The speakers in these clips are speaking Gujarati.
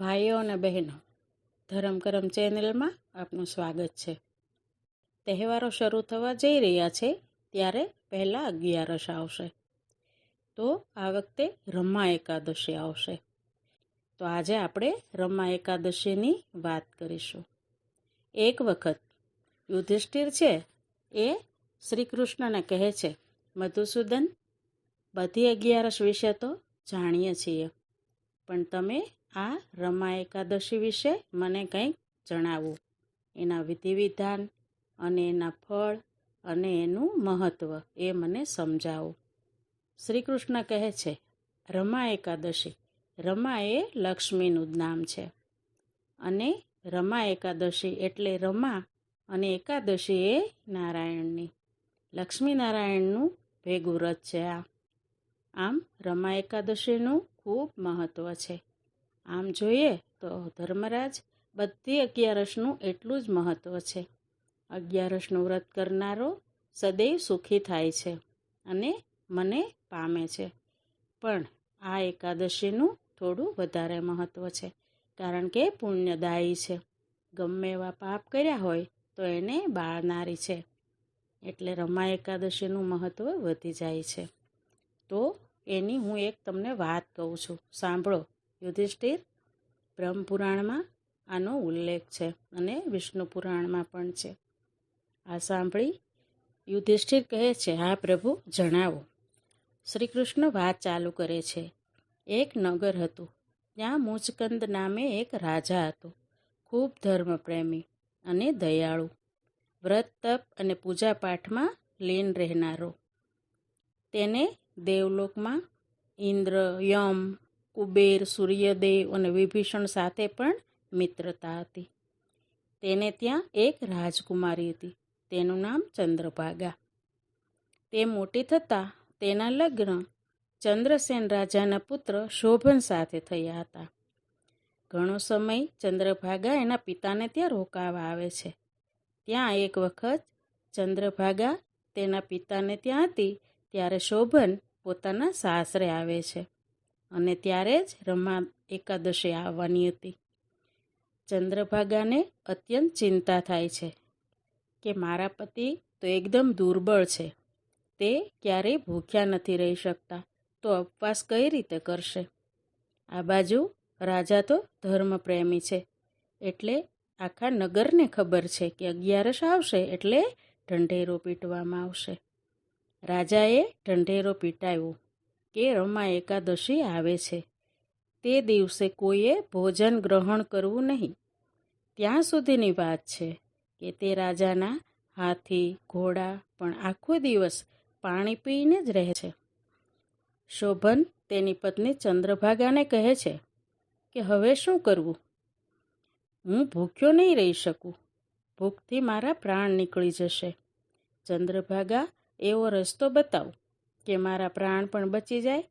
ભાઈઓ અને બહેનો, ધરમ કરમ ચેનલમાં આપનું સ્વાગત છે. તહેવારો શરૂ થવા જઈ રહ્યા છે ત્યારે પહેલાં અગિયારસ આવશે. તો આ વખતે રમા એકાદશી આવશે. તો આજે આપણે રમા એકાદશીની વાત કરીશું. એક વખત યુધિષ્ઠિર છે એ શ્રી કૃષ્ણને કહે છે, મધુસૂદન, બધી અગિયારસ વિશે તો જાણીએ છીએ, પણ તમે આ રમા એકાદશી વિશે મને કંઈક જણાવો. એના વિધિ વિધાન અને એના ફળ અને એનું મહત્ત્વ એ મને સમજાવો. શ્રી કૃષ્ણ કહે છે, રમા એકાદશી, રમા એ લક્ષ્મીનું નામ છે. અને રમા એકાદશી એટલે રમા અને એકાદશી એ નારાયણની. લક્ષ્મીનારાયણનું ભેગું વ્રત છે આ. આમ રમા એકાદશીનું ખૂબ મહત્ત્વ છે. આમ જોઈએ તો ધર્મરાજ બધી અગિયારસનું એટલું જ મહત્ત્વ છે. અગિયારસનું વ્રત કરનારો સદૈવ સુખી થાય છે અને મને પામે છે. પણ આ એકાદશીનું થોડું વધારે મહત્ત્વ છે, કારણ કે પુણ્યદાયી છે. ગમે એવા પાપ કર્યા હોય તો એને બાળનારી છે. એટલે રમા એકાદશીનું મહત્ત્વ વધી જાય છે. તો એની હું એક તમને વાત કહું છું. સાંભળો યુધિષ્ઠિર બ્રહ્મપુરાણમાં આનો ઉલ્લેખ છે અને વિષ્ણુ પુરાણમાં પણ છે. આ સાંભળી યુધિષ્ઠિર કહે છે, હા પ્રભુ, જણાવો. શ્રી કૃષ્ણ વાત ચાલુ કરે છે. એક નગર હતું, ત્યાં મુચકંદ નામે એક રાજા હતો, ખૂબ ધર્મપ્રેમી અને દયાળુ, વ્રત, તપ અને પૂજાપાઠમાં લીન રહેનારો. તેને દેવલોકમાં ઇન્દ્ર, યમ કુબેર, સૂર્યદેવ અને વિભીષણ સાથે પણ મિત્રતા હતી. તેને ત્યાં એક રાજકુમારી હતી. તેનું નામ ચંદ્રભાગા. તે મોટી થતાં તેના લગ્ન ચંદ્રસેન રાજાના પુત્ર શોભન સાથે થયા હતા. ઘણો સમય ચંદ્રભાગા એના પિતાને ત્યાં રોકાવા આવે છે. ત્યાં એક વખત ચંદ્રભાગા તેના પિતાને ત્યાં હતી, ત્યારે શોભન પોતાના સાસરે આવે છે. અને ત્યારે જ રમા એકાદશી આવવાની હતી. ચંદ્રભાગાને અત્યંત ચિંતા થાય છે કે મારા પતિ તો એકદમ દુર્બળ છે. તે ક્યારેય ભૂખ્યા નથી રહી શકતા. તો ઉપવાસ કઈ રીતે કરશે? આ બાજુ રાજા તો ધર્મપ્રેમી છે. એટલે આખા નગરને ખબર છે કે અગિયારસ આવશે એટલે ઢંઢેરો પીટવામાં આવશે. રાજાએ ઢંઢેરો પીટાવ્યો કે રમા એકાદશી આવે છે. તે દિવસે કોઈએ ભોજન ગ્રહણ કરવું નહીં. ત્યાં સુધીની વાત છે કે તે રાજાના હાથી, ઘોડા પણ આખો દિવસ પાણી પીને જ રહે છે. શોભન તેની પત્ની ચંદ્રભાગાને કહે છે કે હવે શું કરવું? હું ભૂખ્યો નહીં રહી શકું. ભૂખથી મારા પ્રાણ નીકળી જશે. ચંદ્રભાગા એવો રસ્તો બતાવ. કે મારા પ્રાણ પણ બચી જાય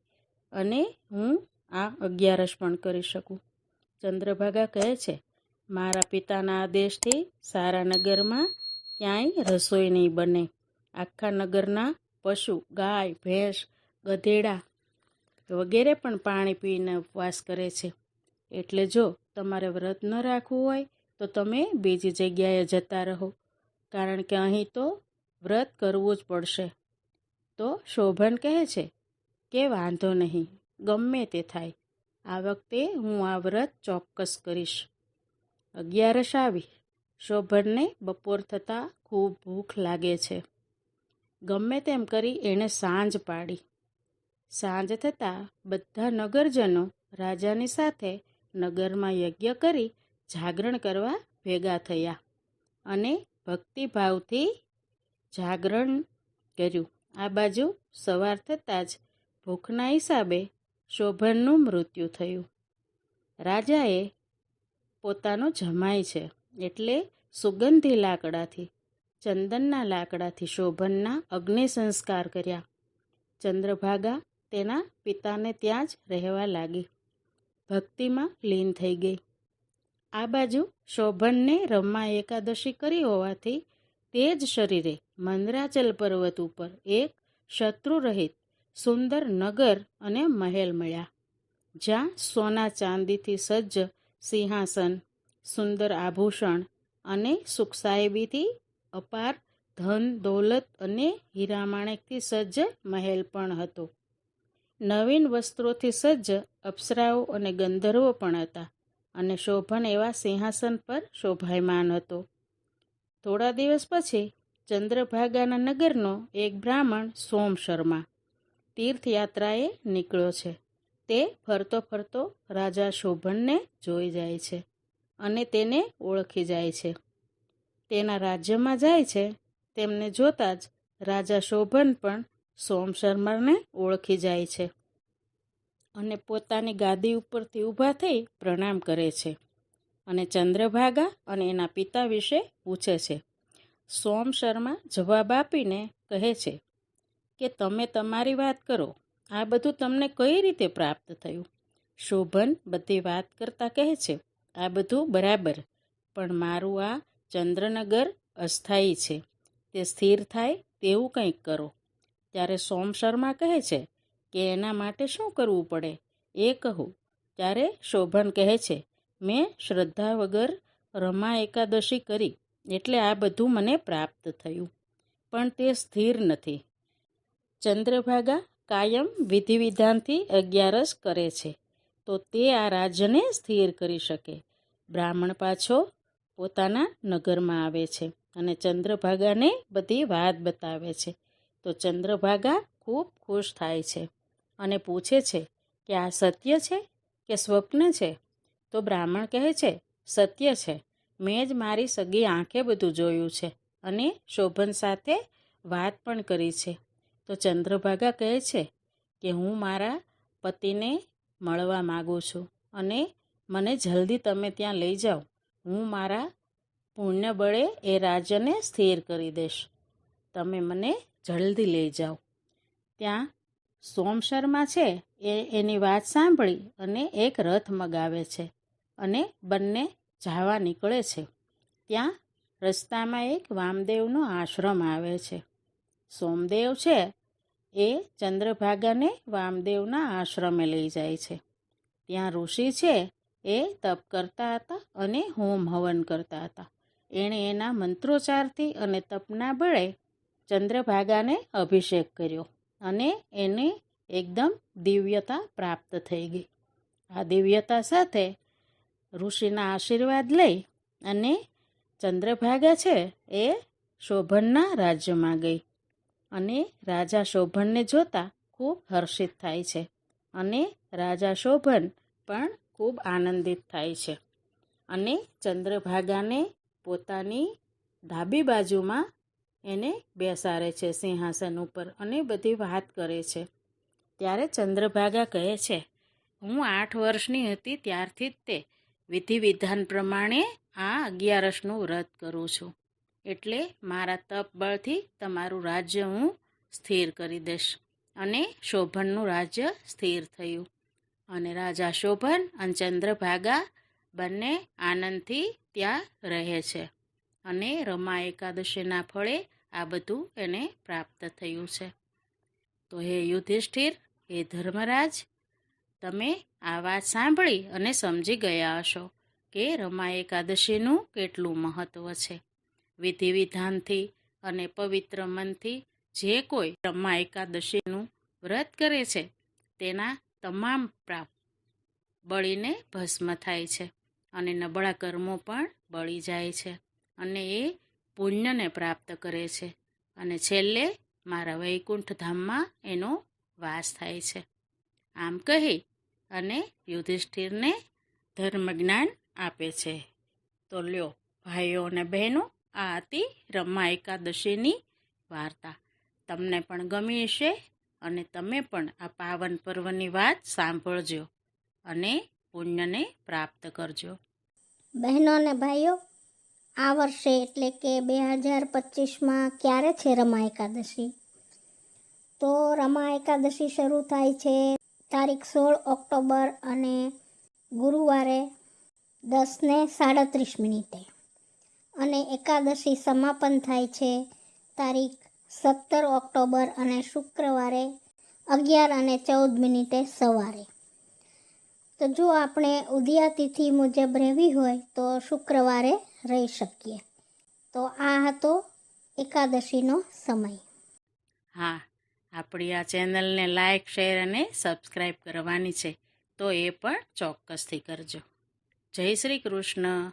અને હું આ અગિયારસ પણ કરી શકું. ચંદ્રભાગા કહે છે, મારા પિતાના આદેશથી સારા નગરમાં ક્યાંય રસોઈ નહીં બને. આખા નગરના પશુ, ગાય, ભેંસ, ગધેડા વગેરે પણ પાણી પીને ઉપવાસ કરે છે. એટલે જો તમારે વ્રત ન રાખવું હોય, તો તમે બીજી જગ્યાએ જતા રહો. કારણ કે અહીં તો વ્રત કરવું જ પડશે. તો શોભન કહે છે કે વાંધો નહીં, ગમે તે થાય. આ વખતે હું આ વ્રત ચોક્કસ કરીશ. અગિયારસ આવી. શોભનને બપોર થતાં ખૂબ ભૂખ લાગે છે. ગમે તેમ કરી એણે સાંજ પાડી. સાંજ થતાં બધા નગરજનો રાજાની સાથે નગરમાં યજ્ઞ કરી જાગરણ કરવા ભેગા થયા અને ભક્તિભાવથી જાગરણ કર્યું. આ બાજુ સવાર થતાં જ ભૂખના હિસાબે શોભનનું મૃત્યુ થયું. રાજાએ પોતાનો જમાય છે એટલે સુગંધી લાકડાથી, ચંદનના લાકડાથી શોભનના અગ્નિ સંસ્કાર કર્યા. ચંદ્રભાગા તેના પિતાને ત્યાં જ રહેવા લાગી. ભક્તિમાં લીન થઈ ગઈ. આ બાજુ શોભનને રમા એકાદશી કરી હોવાથી તે જ શરીરે મંદરાચલ પર્વત ઉપર એક શત્રુરહિત સુંદર નગર અને મહેલ મળ્યા, જ્યાં સોના ચાંદીથી સજ્જ સિંહાસન, સુંદર આભૂષણ અને સુખસાહેબીથી અપાર ધન દોલત અને હીરામાણેકથી સજ્જ મહેલ પણ હતો. નવીન વસ્ત્રોથી સજ્જ અપ્સરાઓ અને ગંધર્વો પણ હતા અને શોભન એવા સિંહાસન પર શોભાયમાન હતો. થોડા દિવસ પછી ચંદ્રભાગાના નગરનો એક બ્રાહ્મણ સોમ શર્મા તીર્થયાત્રાએ નીકળ્યો છે. તે ફરતો ફરતો રાજા શોભનને જોઈ જાય છે અને તેને ઓળખી જાય છે. તેના રાજ્યમાં જાય છે, તેમને જોતાં જ રાજા શોભન પણ સોમ શર્માને ઓળખી જાય છે અને પોતાની ગાદી ઉપરથી ઊભા થઈ પ્રણામ કરે છે. અને ચંદ્રભાગા અને એના પિતા વિશે પૂછે છે. સોમ શર્મા જવાબ આપીને કહે છે કે, તમે તમારી વાત કરો. આ બધું તમને કઈ રીતે પ્રાપ્ત થયું? શોભન બધી વાત કરતા કહે છે, આ બધું બરાબર, પણ મારું આ ચંદ્રનગર અસ્થાયી છે. તે સ્થિર થાય તેવું કંઈક કરો. ત્યારે સોમ શર્મા કહે છે કે, એના માટે શું કરવું પડે? એ કહું. ત્યારે શોભન કહે છે મેં શ્રદ્ધા વગર રમા એકાદશી કરી એટલે આ બધું મને પ્રાપ્ત થયું. પણ તે સ્થિર નથી. ચંદ્રભાગા કાયમ વિધિ વિધાનથી અગિયારસ કરે છે. તો તે આ રાજ્યને સ્થિર કરી શકે. બ્રાહ્મણ પાછો પોતાના નગરમાં આવે છે અને ચંદ્રભાગાને બધી વાત બતાવે છે. તો ચંદ્રભાગા ખૂબ ખુશ થાય છે અને પૂછે છે કે આ સત્ય છે કે સ્વપ્ન છે? તો બ્રાહ્મણ કહે છે, સત્ય છે. મેં જ મારી સગી આંખે બધું જોયું છે અને શોભન સાથે વાત પણ કરી છે. તો ચંદ્રભાગા કહે છે કે, હું મારા પતિને મળવા માગું છું અને મને જલ્દી તમે ત્યાં લઈ જાઓ. હું મારા પુણ્ય બળે એ રાજ્યને સ્થિર કરી દઈશ. તમે મને જલ્દી લઈ જાઓ. ત્યાં સોમ શર્મા છે એ એની વાત સાંભળી અને એક રથ મગાવે છે. અને બંને જવા નીકળે છે. ત્યાં રસ્તામાં એક વામદેવનો આશ્રમ આવે છે. સોમદેવ છે એ ચંદ્રભાગાને વામદેવના આશ્રમે લઈ જાય છે. ત્યાં ઋષિ છે એ તપ કરતા હતા અને હોમ હવન કરતા હતા. એણે એના મંત્રોચ્ચારથી અને તપના બળે ચંદ્રભાગાને અભિષેક કર્યો અને એને એકદમ દિવ્યતા પ્રાપ્ત થઈ ગઈ. આ દિવ્યતા સાથે ઋષિના આશીર્વાદ લઈ અને ચંદ્રભાગા છે એ શોભનના રાજ્યમાં ગઈ. અને રાજા શોભનને જોતા ખૂબ હર્ષિત થાય છે અને રાજા શોભન પણ ખૂબ આનંદિત થાય છે. અને ચંદ્રભાગાને પોતાની ડાબી બાજુમાં એને બેસાડે છે સિંહાસન ઉપર અને બધી વાત કરે છે. ત્યારે ચંદ્રભાગા કહે છે, હું આઠ વર્ષની હતી ત્યારથી જ તે વિધિ વિધાન પ્રમાણે આ અગિયારસનું વ્રત કરું છું. એટલે મારા તપ બળથી તમારું રાજ્ય હું સ્થિર કરી દઈશ અને શોભનનું રાજ્ય સ્થિર થયું. અને રાજા શોભન અને ચંદ્રભાગા બંને આનંદથી ત્યાં રહે છે અને રમા એકાદશીના ફળે આ બધું એને પ્રાપ્ત થયું છે. તો હે યુધિષ્ઠિર, હે ધર્મરાજ તમે આ વાત સાંભળી અને સમજી ગયા હશો કે રમા એકાદશીનું કેટલું મહત્ત્વ છે. વિધિ વિધાનથી અને પવિત્ર મનથી જે કોઈ રમા એકાદશીનું વ્રત કરે છે, તેના તમામ પ્રાપ બળીને ભસ્મ થાય છે અને નબળા કર્મો પણ બળી જાય છે અને એ પુણ્યને પ્રાપ્ત કરે છે અને છેલ્લે મારા વૈકુંઠ ધામમાં એનો વાસ થાય છે. આમ કહી અને યુધિષ્ઠિરને ધર્મજ્ઞાન આપે છે. તો લ્યો, ભાઈઓ અને બહેનો, આ હતી રમા એકાદશીની વાર્તા. તમને પણ ગમી હશે અને તમે પણ આ પાવન પર્વની વાત સાંભળજો અને પુણ્યને પ્રાપ્ત કરજો. બહેનો અને ભાઈઓ, આ વર્ષે એટલે કે બે હજાર પચીસમાં ક્યારે છે રમા એકાદશી? તો રમા એકાદશી શરૂ થાય છે તારીખ સોળ ઓક્ટોબર અને ગુરુવારે દસને સાડત્રીસ મિનિટે. અને એકાદશી સમાપન થાય છે તારીખ સત્તર ઓક્ટોબર અને શુક્રવારે અગિયાર અને ચૌદ મિનિટે સવારે. તો જો આપણે ઉદયા તિથિ મુજબ રહેવી હોય તો શુક્રવારે રહી શકીએ. તો આ હતો એકાદશીનો સમય. હા. આપણી આ ચેનલને લાઇક શેર અને સબસ્ક્રાઈબ કરવાની છે. તો એ પણ ચોક્કસથી કરજો. જય શ્રી કૃષ્ણ.